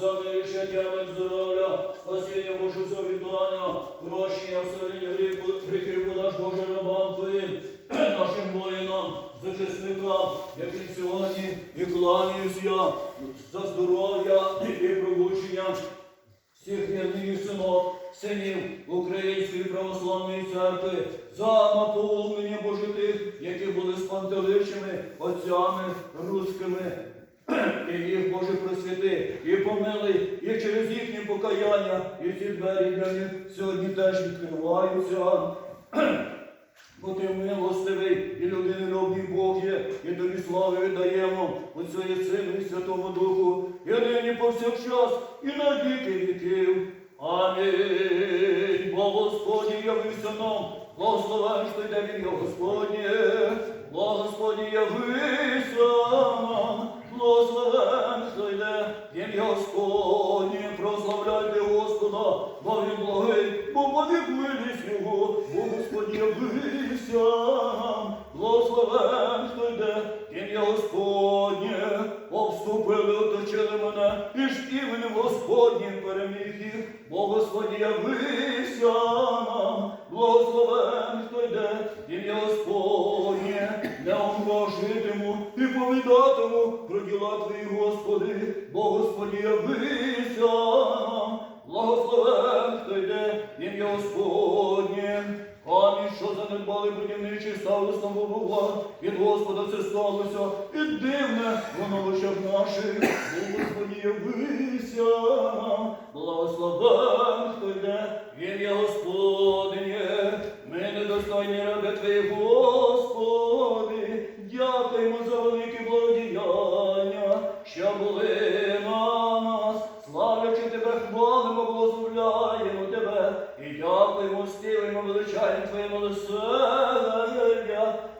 За вирішення здоров'я, спасіння Божу завітання, прощення гріху, гріхів наш Боже рабам нашим воїнам, захисникам, яким сьогодні і кланяюсь за здоров'я і пробудження всіх синок, синів Української православної церкви, за наповнення Боже тих, які були спантеличими отцями руськими. І їх Боже просвіти, і помилуй, і через їхнє покаяння, і ці двері для них сьогодні теж відкриваються. Бо ти милостивий і людинолюбний Бог є, і тобі слави віддаємо Отцю і Сину і Святому Духу, і нині повсякчас, і на віки віків. Амінь. Бо Господь явився нам, благословен, що йде в ім'я Господнє, Господь явився нам, благословен, що йде в ім'я Господні, прославляйте Господа, бо він благий, бо повік милість його, бо Господь явився Господнє, не і повідатиму про діла Твої, Господи, бо Господь явився нам, благословен, хто йде, ім'я Господнє. Амінь, що занедбали будівничі, стали самобува, від Господа це сталося, і дивне воно лише в наших, бо Господі явися, благословен, хто йде, ім'я Господнє, що нас, славлячи Тебе, хвалимо, благословляємо Тебе, і дякуємо, співаємо, величаємо Твоє милосердя,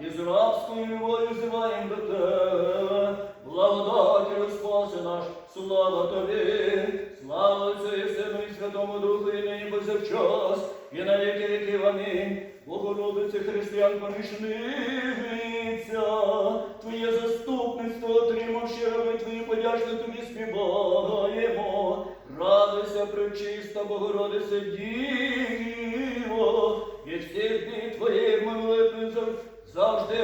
і з рабською любов'ю взиваємо до Тебе. Благодаті, спаси наш, слава Тобі, слава Отцю і Сину і Святому Духу, повсякчас, і на віки віків. Амінь. Богородице християн помічниця, Твоє заступництво отримавши раби Твої подячно Тобі співаємо. Радуйся, пречиста Богородице Діво, і всіх днів Твоїх молитвицях завжди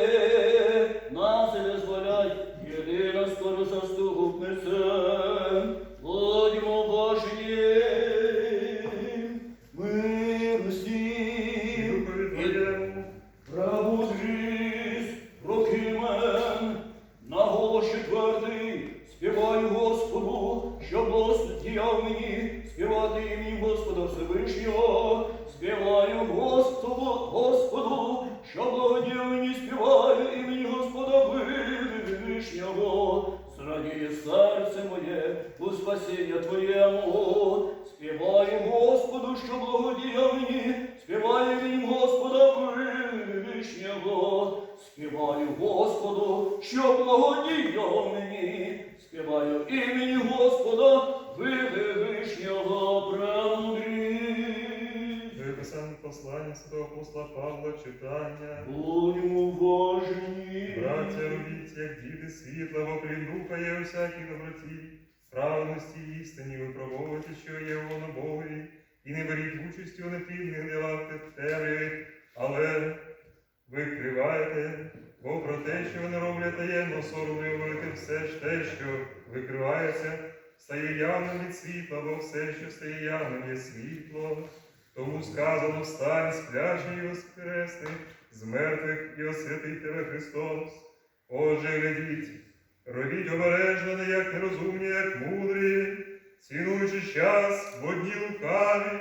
що благодіяв мені, співаю імені Господа Вишнього, зрадіє серце моє у спасіння Твоєму, співаю Господу, що благодіяв мені, співаю імені Господа Вишнього, співаю Господу, що благодіяв мені, співаю імені Господа Вишнього премудрість. Послання святого апостола Павла читання. Будьмо уважні. Браття, робіть, як діти світла, бо духа є у всякій доброті, правильності істині випробовуйте, що є воно Богові, і не беріть участі у неплідних ділах темряві, але викривайте, бо про те, що вони роблять таємно, соромно говорити все ж те, що викривається, стає явним від світла, бо все, що стає явним, є світло. Тому сказано, встань, спляжні і воскресни, з мертвих і освятить тебе Христос. Отже, глядіть, робіть обережно, не як нерозумні, як мудрі, цінуючи час в одні лукаві.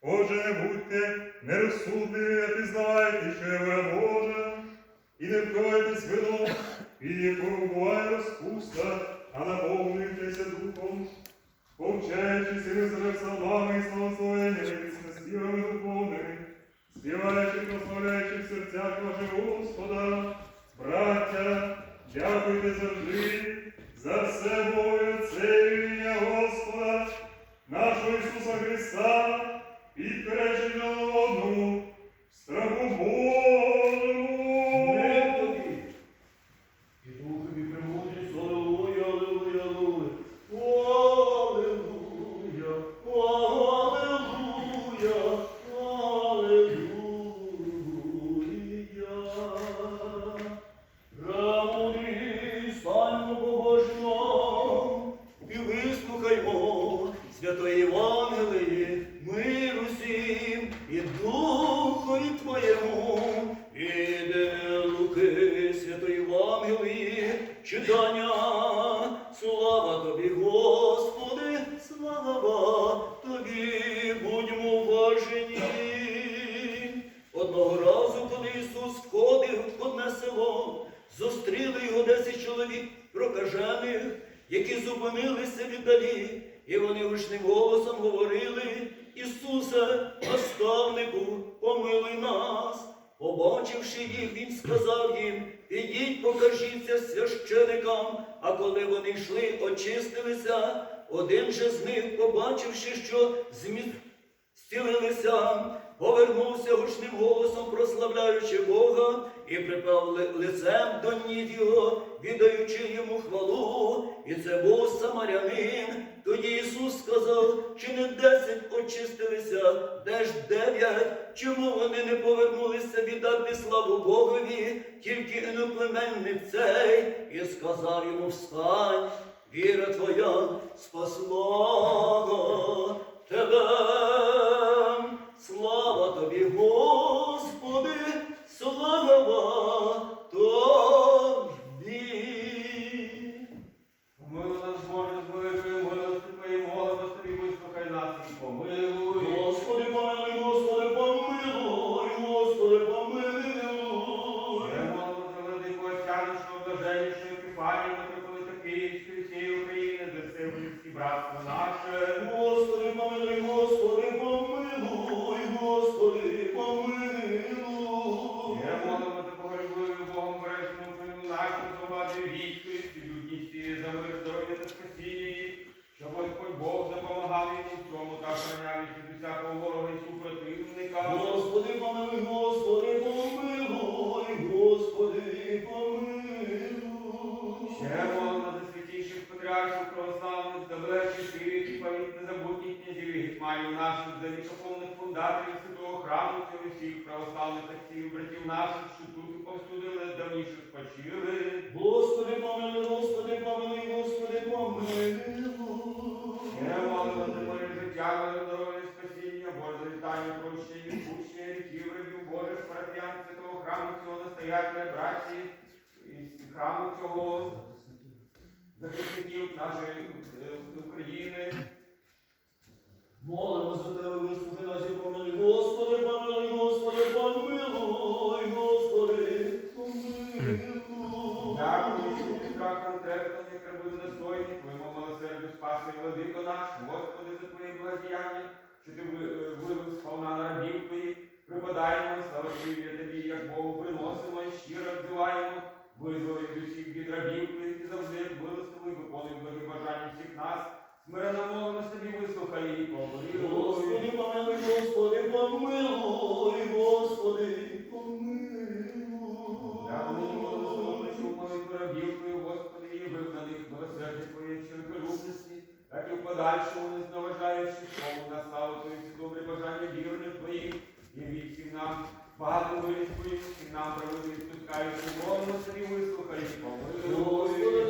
Отже, не будьте нерозсудними, а пізнавайте, що є воля Божа, і не вкривайтесь вином, від якого буває розпуста, а наповнюйтеся духом, повчаючи сили себе псалмами і славословеннями, і співами духовними, співаючи, прославляючи в серцях ваших Господа, браття, дякуйте завжди за все Бою ім'я Господа, нашого Ісуса Христа, підпередження зустріли його десять чоловік прокажених, які зупинилися віддалі, і вони гучним голосом говорили, Ісусе, наставнику, помилуй нас. Побачивши їх, він сказав їм, ідіть, покажіться священикам. А коли вони йшли, очистилися, один же з них, побачивши, що зміст зцілилися, повернувся гучним голосом, прославляючи Бога, і припав лицем до ніг його, віддаючи йому хвалу. І це був самарянин. Тоді Ісус сказав, чи не десять очистилися, де ж дев'ять? Чому вони не повернулися віддати славу Богові, тільки іноплеменник цей, і сказав йому встань, віра твоя спасла тебе. Слава тобі, Господи, вікоповних святого храму, цього всіх православних отців, братів наших, що тут і повсюди давніше спочили. Господи, помилуй, Господи, помилуй, Господи, помилуй. Ще молимо за моє життя, здоров'я, спасіння, Боже, вітання, прощення, відпущення, ріків, рабів Божих, парафіян святого храму, цього настоятеля, братці, і храму цього, захисників нашої е, України. Молимо за тебе, вислухай нас і Господи, помилуй, Господи, помилуй, Господи, помилуй. Дякую, що ти страхом трепетом, як раби достойні, твоєму милосердю спаси владико наш, Господи, за твоє благодіяння, що ти ви- сповна на рабів припадаємо, слава тобі, як Богу приносимо щиро взиваємо, визволи від усіх і завжди як милостивий, бажання всіх нас, смиренно подальшому, не зневажаючи слово наставити всі добрі бажання вірних Твоїх, і віці нам багато милість Твою, і нам приводить, спускаючи, молимо собі, вислухай, помилуй,